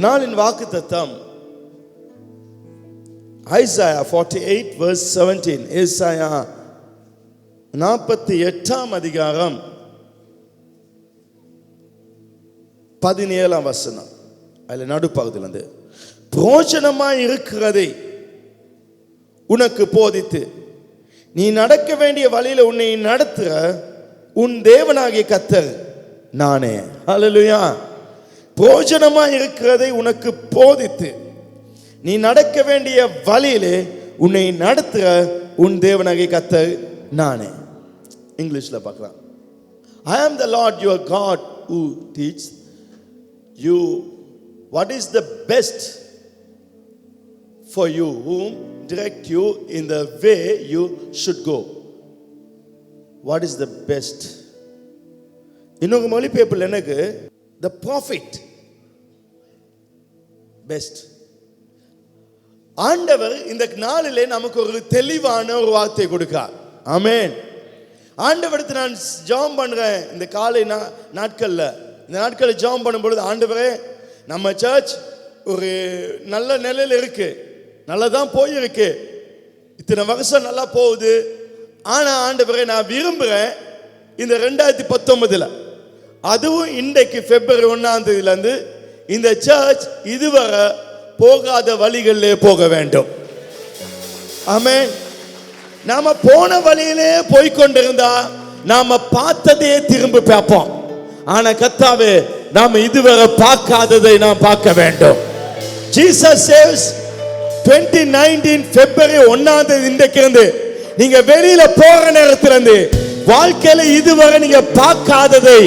இந்த நாளின் வாக்கு தத்தம் Isaiah forty eight verse seventeen ஏசாயா நாற்பத்தி எட்டாம் அதிகாரம் பதினேழாம் வசனம். அதில் நடுப்பகுதியிலிருந்து பிரோஜனமாய் இருக்கிறதை உனக்கு போதித்து நீ நடக்க வேண்டிய வழியில உன்னை நடத்துகிற உன் தேவனாகிய கத்தர் நானே. அலலுயா போஜனமா இருக்கிறதை உனக்கு போதித்து நீ நடக்க வேண்டிய வழியிலே உன்னை நடத்துகிற உன் தேவனாகிய கத்தர் நானே. இங்கிலீஷில் பார்க்கலாம். I am the Lord your God who teach you what is the best for you whom direct you in the way you should go what is the best இன்னொரு மொழிபெயர்ப்பில் எனக்கு த ப்ராஃபிட் பெஸ்ட் ஆண்டவர் இந்த நாளிலே நமக்கு ஒரு தெளிவான ஒரு வார்த்தை கொடுக்கார் ஆமேன் ஆண்டவருக்கு நான் ஜாம் பண்ணுறேன் இந்த காலை நா- இந்த நாட்களில் ஜாம் பண்ணும் பொழுது ஆண்டவரே நம்ம சர்ச் ஒரு நல்ல நிலையில் இருக்கு. நல்லா தான் போயிருக்கு. இத்தனை வருஷம் நல்லா போகுது. ஆனால் ஆண்டவரே நான் விரும்புகிறேன் இந்த ரெண்டாயிரத்தி பத்தொன்பதில். அதுவும் இன்றைக்கு பிப்ரவரி ஒன்றாம் தேதியிலேருந்து இந்த சர்ச் இதுவரை போகாத வழிகளிலே போக வேண்டும். ஆமே நாம போன வழியிலே போய்கொண்டிருந்தா நாம பார்த்ததே திரும்ப பார்ப்போம். ஆனா கத்தாவே நாம இதுவரை பார்க்காததை நாம் பார்க்க வேண்டும். ஜீசஸ் சேவ்ஸ் 2019 பிப்ரவரி ஒன்னாம் தேதி இன்றைக்கு இருந்து நீங்க வெளியில போற நேரத்துல இருந்து வாழ்க்கையில இதுவரை நீங்க பார்க்காததை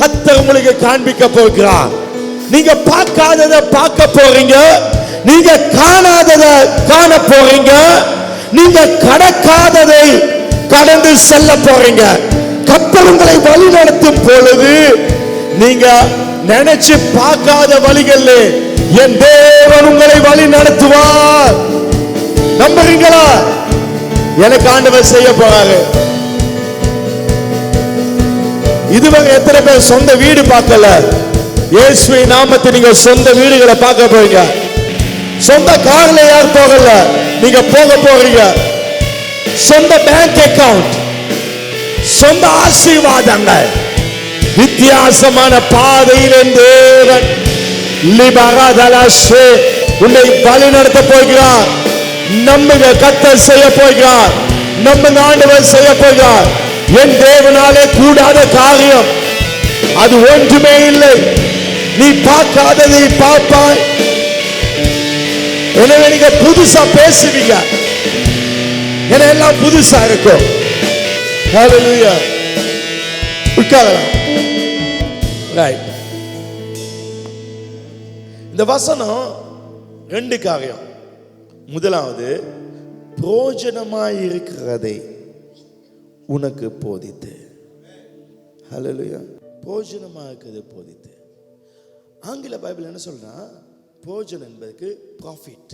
கத்தர் உங்களுக்கு காண்பிக்க போகிறார். நீங்க பார்க்காததை பார்க்க போறீங்க. நீங்க காணாததை காண போறீங்க. நீங்க கடக்காததை கடந்து செல்ல போறீங்க. கத்தர் உங்களை வழி நடத்தும் பொழுது நீங்க நினைச்சு பார்க்காத வழிகள்ல என் தேவன் உங்களை வழி நடத்துவார். நம்புறீங்களா? எனக்கு ஆண்டவர் செய்ய போறாரு. இதுவரை எத்தனை பேர் சொந்த வீடு பார்க்கல? இயேசுவை நாமத்தை நீங்க சொந்த வீடுகளை பார்க்க போறீங்க. சொந்த கார்ல யார் போகல. நீங்க போக போறீங்க. சொந்த பேங்க் அக்கவுண்ட் சொந்த ஆசீர்வாதங்கள். வித்தியாசமான பாதையில் தேவன் உன்னை வழி நடத்த போகிறார். நம்புங்க கத்தர் செய்ய போகிறார். நம்ம ஆண்டவர் செய்ய போகிறார். என் தேவனாலே கூடாத காரியம். அது ஒன்றுமே இல்லை. நீ பார்க்காததை பார்ப்பாய். எனவே நீங்க புதுசா பேசுவீங்க. என எல்லாம் புதுசா இருக்கும். உட்காரலாம். ரைட் இந்த வசனம் ரெண்டு காரியம். முதலாவது பிரோஜனமாய் இருக்கிறதை உனக்கு போதித்து. ஹalleluya போஜனமாக்குது போதித்து. ஆங்கில பைபிள் என்ன சொல்றா? போஜன் என்பதுக்கு ப்ராஃபிட்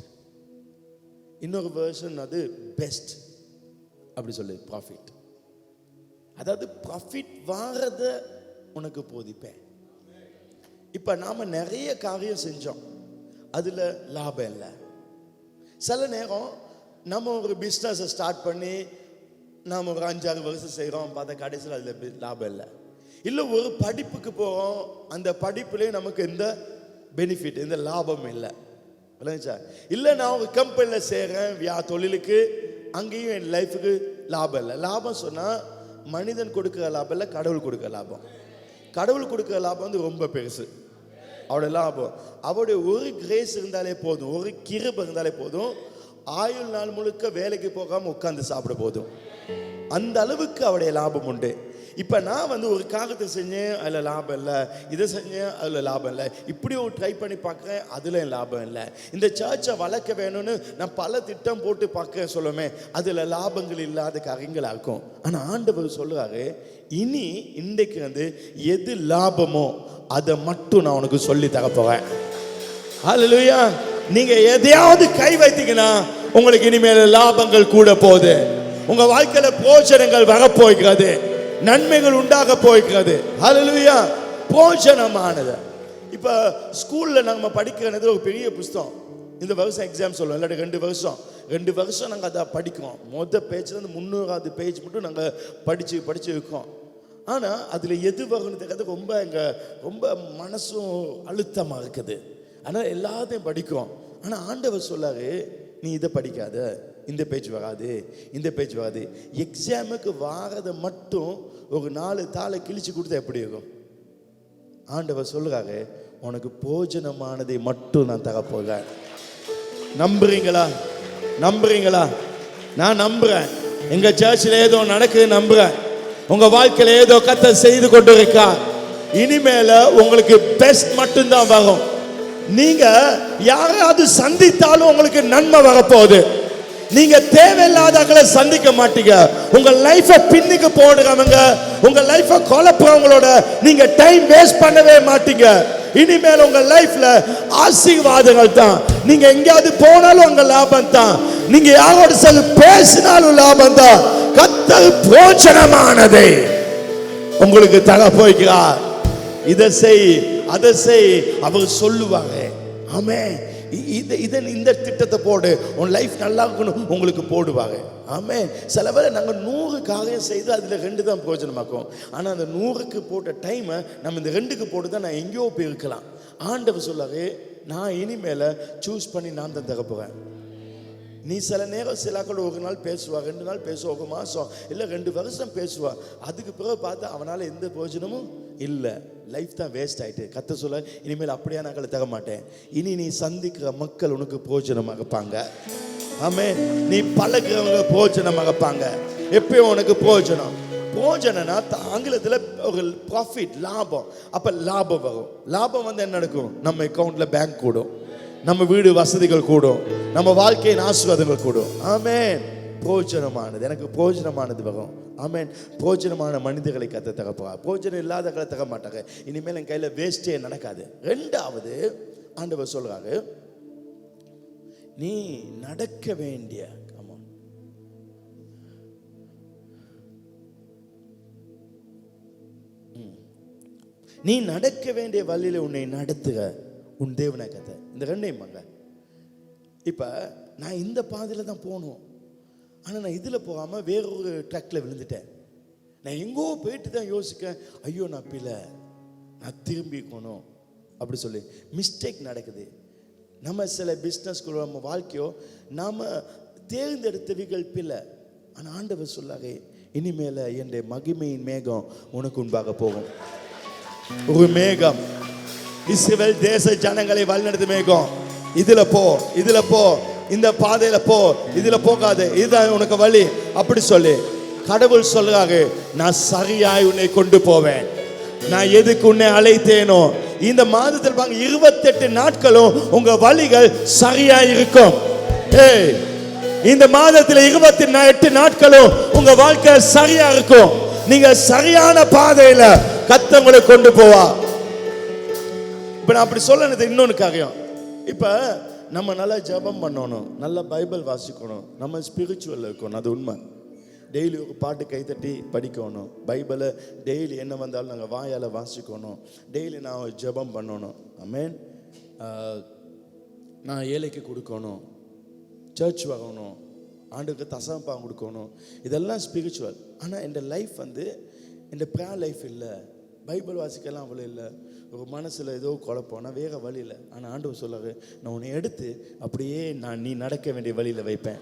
இன்னொரு வேர்ஷன் அது பெஸ்ட் அப்படி சொல்லு ப்ராஃபிட் அதாவது ப்ராஃபிட் வாரத உனக்கு போதிப்பேன். இப்போ நாம் நிறைய காரியம் செஞ்சோம். அதில் லாபம் இல்லை. சில நேரம் நம்ம ஒரு பிஸ்னஸை ஸ்டார்ட் பண்ணி நாம் ஒரு அஞ்சாறு வருஷம் செய்கிறோம் பார்த்தா கடைசியில் அதில் லாபம் இல்லை. இல்லை ஒரு படிப்புக்கு போகிறோம் அந்த படிப்புலேயே நமக்கு எந்த பெனிஃபிட் எந்த லாபம் இல்லை. விளங்குச்சா இல்லை நான் ஒரு கம்பெனியில் செய்கிறேன் வியா தொழிலுக்கு அங்கேயும் என் லைஃபுக்கு லாபம் இல்லை. லாபம் சொன்னால் மனிதன் கொடுக்குற லாபம் இல்லை கடவுள் கொடுக்குற லாபம். கடவுள் கொடுக்குற லாபம் வந்து ரொம்ப பெருசு. அவருடைய லாபம். அவருடைய ஒரு கிரேஸ் இருந்தாலே போதும் ஒரு கிருப இருந்தாலே போதும் ஆயுள் நாள் முழுக்க வேலைக்கு போகாமல் உட்காந்து சாப்பிட போதும். அந்த அளவுக்கு அவருடைய லாபம் உண்டு. இப்போ நான் வந்து ஒரு காகத்தை செஞ்சேன் அதில் லாபம் இல்லை. இதை செஞ்சேன் அதில் லாபம் இல்லை. இப்படி ஒரு ட்ரை பண்ணி பார்க்குறேன் அதில் லாபம் இல்லை. இந்த சர்ச்சை வளர்க்க வேணும்னு நான் பல திட்டம் போட்டு பார்க்குறேன் சொல்லுமே அதில் லாபங்கள் இல்லாத கரைங்களாக இருக்கும் ஆனால் ஆண்டவர் சொல்லுறாரு இனி இன்றைக்கு வந்து எது லாபமோ அதை மட்டும் நான் உனக்கு சொல்லி தர போகிறேன் நீங்கள் எதையாவது கை வைத்தீங்கன்னா உங்களுக்கு இனிமேல் லாபங்கள் கூட போகுது. உங்க வாழ்க்கையில போஜனங்கள் வரப்போகிறது நன்மைகள் உண்டாக போகிறது. அதுலயா போஜனமானது. இப்போ ஸ்கூலில் நம்ம படிக்கிறது ஒரு பெரிய புஸ்தகம். இந்த வருஷம் எக்ஸாம் சொல்லுவோம். இல்லாட்டி ரெண்டு வருஷம். ரெண்டு வருஷம் நாங்கள் அதை படிக்கிறோம். மொதல் பேஜ்லேருந்து முந்நூறாவது பேஜ் மட்டும் நாங்கள் படித்து படித்து இருக்கோம் ஆனால் அதில் எது வரும்னு தெரியாது. ரொம்ப எங்கள் ரொம்ப மனசும் அழுத்தமாக இருக்குது. ஆனால் எல்லாத்தையும் படிக்கிறோம். ஆனால் ஆண்டவர் சொல்லாரு நீ இதை படிக்காத. இந்த பேச்சு வராது இந்த பேச்சு வராது. எக்ஸாமுக்கு வாரதை மட்டும் ஒரு நாலு தாளை கிழிச்சு கொடுத்தா எப்படி இருக்கும்? ஆண்டவர் சொல்றாரு உனக்கு போஜனமானதை மட்டும் நான் தரப்போகிறேன் நம்புறீங்களா? நம்புறீங்களா? நான் நம்புறேன். எங்க சர்ச்சில் ஏதோ நடக்குது நம்புறேன். உங்க வாழ்க்கையில் ஏதோ கத்த செய்து கொண்டு இருக்கா இனிமேல உங்களுக்கு பெஸ்ட் மட்டும்தான் வரும். நீங்க யாராவது சந்தித்தாலும் உங்களுக்கு நன்மை வரப்போகுது. நீங்க தேவையில்லாதவங்களை சந்திக்க மாட்டீங்க. உங்க லைஃபை பின்னுக்கு போடுறவங்க உங்க லைஃப குழப்பவங்களோட நீங்க டைம் வேஸ்ட் பண்ணவே மாட்டீங்க. இனிமேல் உங்க லைஃப்ல ஆசீர்வாதங்கள் தான். நீங்க எங்கேயாவது போனாலும் உங்க லாபம் தான். நீங்க யாரோட செல் பேசினாலும் லாபம் தான். கத்தல் போஜனமானதே உங்களுக்கு தக போய்க்கிறார் இதை செய் அதை செய். அவர் சொல்லுவாங்க. ஆமே இதை இது இந்த திட்டத்தை போடு. உன் லைஃப் நல்லா இருக்கணும் உங்களுக்கு போடுவாங்க. ஆமே சில வேளை நாங்கள் நூறு காரியம் செய்து அதில் ரெண்டு தான் பிரயோஜனமாக்கும். ஆனால் அந்த நூறுக்கு போட்ட டைமை நம்ம இந்த ரெண்டுக்கு போட்டு தான் நான் எங்கேயோ போய் இருக்கலாம் ஆண்டவர் சொல்லாரு நான் இனிமேல சூஸ் பண்ணி நான் தான் தர நீ சில நேரம் சிலாக்கள் ஒரு நாள் பேசுவா ரெண்டு நாள் பேசுவா ஒரு மாதம் இல்லை ரெண்டு வருஷம் பேசுவா. அதுக்கு பிறகு பார்த்தா அவனால் எந்த பிரயோஜனமும் இல்லை லைஃப் தான் வேஸ்ட் ஆகிட்டு கத்த சொல்ல இனிமேல் அப்படியே நாங்கள் தக மாட்டேன். இனி நீ சந்திக்கிற மக்கள் உனக்கு பிரயோஜனமாக இருப்பாங்க. ஆமே நீ பழகிறவங்க போஜனமாக இருப்பாங்க. எப்பயும் உனக்கு போஜனம் போஜனனா ஆங்கிலத்தில் ஒரு ப்ராஃபிட் லாபம். அப்போ லாபம் வரும். லாபம் வந்து என்ன நடக்கும்? நம்ம அக்கௌண்ட்டில் பேங்க் கூடும். நம்ம வீடு வசதிகள் கூடும். நம்ம வாழ்க்கையின் ஆசீர்வாதங்கள் கூடும். ஆமேன். போஜனமானது எனக்கு போஜனமானது வரும் ஆமேன். போஜனமான மனிதர்களை கத்த தகப்பா. போஜனம் இல்லாதவர்களை தக மாட்டாங்க. இனிமேல் என் கையில் வேஸ்டே நடக்காது. ரெண்டாவது ஆண்டவர் சொல்கிறாரு நீ நடக்க வேண்டிய நீ நடக்க வேண்டிய வழியில உன்னை நடத்துக உன் தேவனை கதை இந்த ரெண்டையும் பாங்க இப்போ நான் இந்த பாதையில் தான் போகணும். ஆனால் நான் இதில் போகாமல் வேறொரு ட்ராக்ல விழுந்துட்டேன். நான் எங்கோ போயிட்டு தான் யோசிக்கேன் ஐயோ நான் பிள்ளை நான் திரும்பிக்கணும் அப்படி சொல்லி மிஸ்டேக் நடக்குது. நம்ம சில பிஸ்னஸ் நம்ம வாழ்க்கையோ நாம் தேர்ந்தெடுத்தவிகள் பிள்ளை ஆனால் ஆண்டவர் சொல்லாக இனிமேல என்னுடைய மகிமையின் மேகம் உனக்கு உண்பாக போகும். ஒரு மேகம். இஸ்ரேல் தேச ஜனங்களை வழிநடத்து மேகம். இதில் போ இதில் போ. இந்த பாதையில போ இதுல போகாது இதுதான் உனக்கு வழி. அப்படி சொல்லி. கடவுள் சொல்றாரு நான் சரியாய் உன்னை கொண்டு போவேன். நான் எதுக்கு உன்னை அழைத்தேனோ? இந்த மாதத்தில் பாங்க இருபத்தெட்டு நாட்களும் உங்க வழிகள் சரியா இருக்கும். ஏய் இந்த மாதத்தில் இருபத்தி எட்டு நாட்களும் உங்க வாழ்க்கை சரியா இருக்கும். நீங்க சரியான பாதையில கத்தவங்களை கொண்டு போவா. இப்ப நான் அப்படி சொல்லனது இன்னொன்னு காரியம். இப்ப நம்ம நல்லா ஜெபம் பண்ணணும். நல்லா பைபிள் வாசிக்கணும். நம்ம ஸ்பிரிச்சுவல் இருக்கணும். அது உண்மை. டெய்லி ஒரு பாட்டு கைத்தட்டி படிக்கணும். பைபிளை டெய்லி என்ன வந்தாலும் நாங்கள் வாயால் வாசிக்கணும். டெய்லி நான் ஜெபம் பண்ணணும். அமேன் நான் ஏழைக்கு கொடுக்கணும். சர்ச் வாங்கணும். ஆண்டுக்கு தசம்பா கொடுக்கணும். இதெல்லாம் ஸ்பிரிச்சுவல் ஆனால் என் லைஃப் வந்து என் ப்ரேயர் லைஃப் இல்லை. பைபிள் வாசிக்கலாம் அவ்வளோ இல்லை. மனசில் ஏதோ குழப்பம் வேக வழியில். ஆனால் ஆண்டவர் சொல்லாது நான் உன்னை எடுத்து அப்படியே நான் நீ நடக்க வேண்டிய வழியில் வைப்பேன்.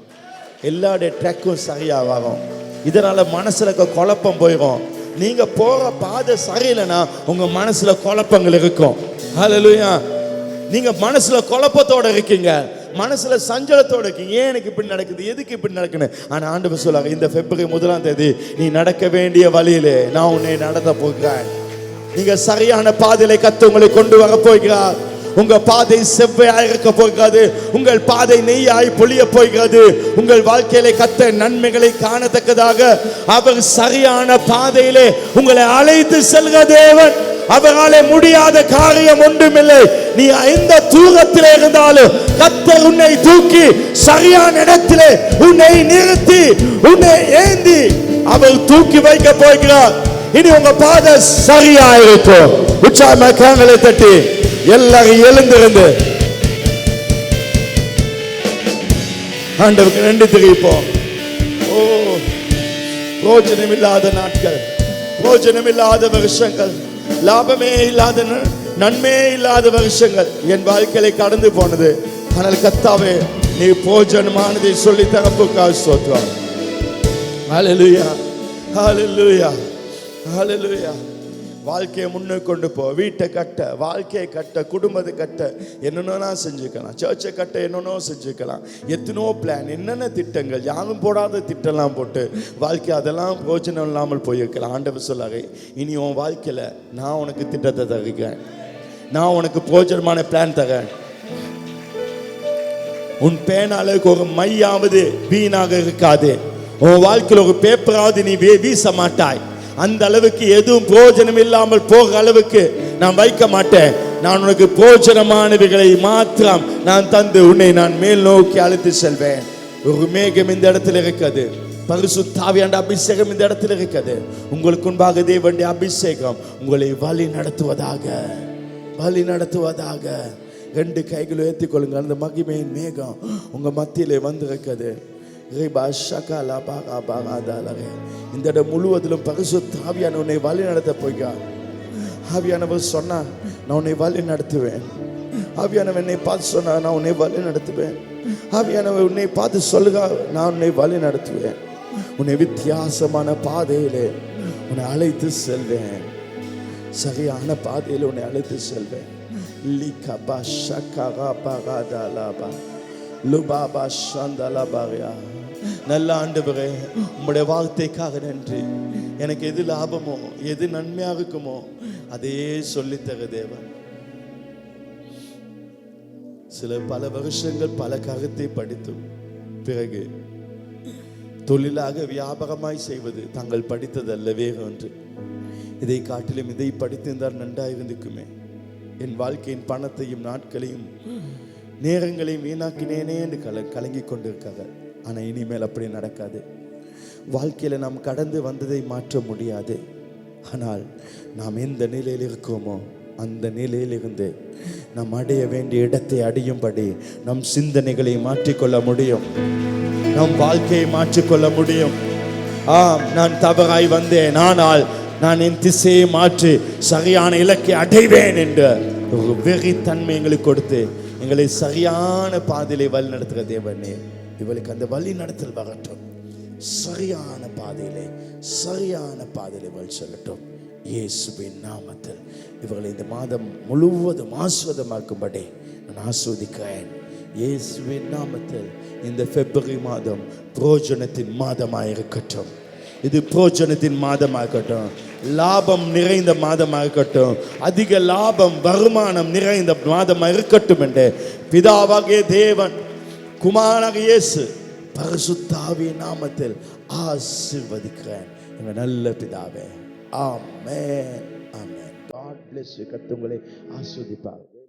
எல்லாருடைய ட்ரெக்கும் சரியாகும் இதனால் மனசில் இருக்க குழப்பம் போயிடும். நீங்கள் போகிற பாதை சரியில்லைன்னா உங்கள் மனசில் குழப்பங்கள் இருக்கும். ஹalleluya நீங்கள் மனசில் குழப்பத்தோடு இருக்கீங்க. மனசுல சஞ்சலத்தோட இருக்கீங்க. ஏன் எனக்கு இப்படி நடக்குது? எதுக்கு இப்படி நடக்குன்னு? ஆனா ஆண்டு சொல்லாங்க இந்த பிப்ரவரி முதலாம் தேதி நீ நடக்க வேண்டிய வழியிலே நான் உன்னை நடத்த போகிறேன். நீங்க சரியான பாதையில கத்து உங்களை கொண்டு வர போகிறார். உங்க பாதை செவ்வையாய் இருக்க போகிறது. உங்கள் பாதை நெய்யாய் பொழிய போகிறது. உங்கள் வாழ்க்கையிலே கத்த நன்மைகளை காணத்தக்கதாக அவர் சரியான பாதையிலே உங்களை அழைத்து செல்க தேவன். அவராலே முடியாத காரியம் ஒன்றுமில்லை. நீ எந்த தூரத்திலே இருந்தாலும் கத்தர் உன்னை தூக்கி சரியான இடத்திலே உன்னை நிறுத்தி உன்னை ஏந்தி அவர் தூக்கி வைக்க போகிறார். இனி உங்க பாதை சரியா இருக்கும் உற்சாகமா கரங்களை தட்டி எல்லாரும் எழுந்திருந்து. ஆண்டவருக்கு நன்றி தெரிவிப்போம். ஓ பிரோஜனமில்லாத நாட்கள் பிரோஜனமில்லாத வருஷங்கள் லாபமே இல்லாத ந- நன்மையே இல்லாத வருஷங்கள். என் வாழ்க்கையை கடந்து போனது. ஆனால் கத்தாவே நீ போஜனமானதை சொல்லி தகப்புக்காக சோத்துவான் Hallelujah. Hallelujah. ஹலலுயா வாழ்க்கையை முன்னே கொண்டு போ. வீட்டை கட்ட வாழ்க்கையை கட்ட குடும்பத்தை கட்ட. என்னென்னா செஞ்சுக்கலாம்? சர்ச்சை கட்ட என்னென்னோ செஞ்சுக்கலாம். எத்தனோ பிளான் என்னென்ன திட்டங்கள்? யாரும் போடாத திட்டம்லாம் போட்டு வாழ்க்கை அதெல்லாம் பிரோஜனம் இல்லாமல் போயிருக்கலாம். ஆண்டவர் சொல்லாக இனி உன் வாழ்க்கையில் நான் உனக்கு திட்டத்தை தருகிறேன். நான் உனக்கு பிரோஜனமான பிளான் தரேன் உன் பேனாளுக்கு ஒரு மையாவது வீணாக இருக்காது. உன் வாழ்க்கையில் ஒரு பேப்பராவது நீ வே- வீச மாட்டாய். அந்த அளவுக்கு எதுவும் போஜனம் இல்லாமல் போகிற அளவுக்கு நான் வைக்க மாட்டேன். நான் உனக்கு போஜனமானவைகளை மாத்திரம் நான் தந்து உன்னை நான் மேல் நோக்கி அழைத்து செல்வேன். ஒரு மேகம் இந்த இடத்துல இருக்குது பரிசுத்தாவியாண்ட அபிஷேகம் இந்த இடத்துல இருக்குது உங்களுக்கு முன்பாக தேவனுடைய அபிஷேகம் உங்களை வழி நடத்துவதாக வழி நடத்துவதாக. ரெண்டு கைகளை ஏற்றிக்கொள்ளுங்கள் அந்த மகிமையின் மேகம் உங்கள் மத்தியிலே வந்து இருக்குது இந்த இடம் முழுவதிலும் பரிசுத்த ஆவியான உன்னை வழி நடத்த போய்கா ஆவியானவர் சொன்னா நான் உன்னை வழி நடத்துவேன். ஆவியானவர் என்னை பார்த்து சொன்னா நான் உன்னை வழி நடத்துவேன். ஆவியானவர் உன்னை பார்த்து சொல்லுகா நான் உன்னை வழி நடத்துவேன். உன்னை வித்தியாசமான பாதையிலே உன்னை அழைத்து செல்வேன். சரியான பாதையில் உன்னை அழைத்து செல்வேன். லிகபா ஷகா பகாதலபா லுபாபா ஷந்தலபாரியா நல்ல ஆண்டவரே உங்களுடைய வார்த்தைக்காக நன்றி. எனக்கு எது லாபமோ எது நன்மையாக இருக்குமோ அதையே சொல்லித்தர தேவன். சில பல வருஷங்கள் பல கருத்தை படித்தும் பிறகு தொழிலாக வியாபாரமாய் செய்வது தாங்கள் படித்ததல்ல வேறு ஒன்று இதை காட்டிலும் இதை படித்திருந்தால் நன்றாயிருந்துக்குமே என் வாழ்க்கையின் பணத்தையும் நாட்களையும் நேரங்களையும் வீணாக்கினேனே என்று கல கலங்கி கொண்டிருக்காங்க ஆனால் இனிமேல் அப்படி நடக்காது. வாழ்க்கையில் நாம் கடந்து வந்ததை மாற்ற முடியாது. ஆனால் நாம் எந்த நிலையில் இருக்கோமோ அந்த நிலையிலிருந்து நாம் அடைய வேண்டிய இடத்தை அடையும்படி நம் சிந்தனைகளை மாற்றிக்கொள்ள முடியும். நம் வாழ்க்கையை மாற்றிக்கொள்ள முடியும். ஆம் நான் தவறாய் வந்தேன். ஆனால் நான் என் திசையை மாற்றி சரியான இலக்கை அடைவேன் என்ற ஒரு வெறித்தன்மை எங்களுக்கு கொடுத்து எங்களை சரியான பாதையிலே வழி நடத்துகிற தேவனே இவளுக்கு அந்த வழி நடத்தல் வரட்டும். சரியான பாதையிலே சரியான பாதையிலே இவள் சொல்லட்டும். இயேசுவின் நாமத்தில் இவர்களை இந்த மாதம் முழுவதும் ஆஸ்வதமாக்கும்படி நான் ஆஸ்வதிக்கிறேன். இயேசுவின் நாமத்தில் இந்த பிப்ரவரி மாதம் புரோஜனத்தின் மாதமாக இருக்கட்டும். இது புரோஜனத்தின் மாதமாக இருக்கட்டும். லாபம் நிறைந்த மாதமாக இருக்கட்டும். அதிக லாபம் வருமானம் நிறைந்த மாதமாக இருக்கட்டும் என்று பிதாவாகிய தேவன் குமாரனாக இயேசு. பரிசுத்தாவிய நாமத்தில் ஆசீர்வதிக்கிறேன். எங்க நல்ல பிதாவே. ஆமென். ஆமென். God bless you. கர்த்தர் உங்களை ஆஸ்வதிப்பார்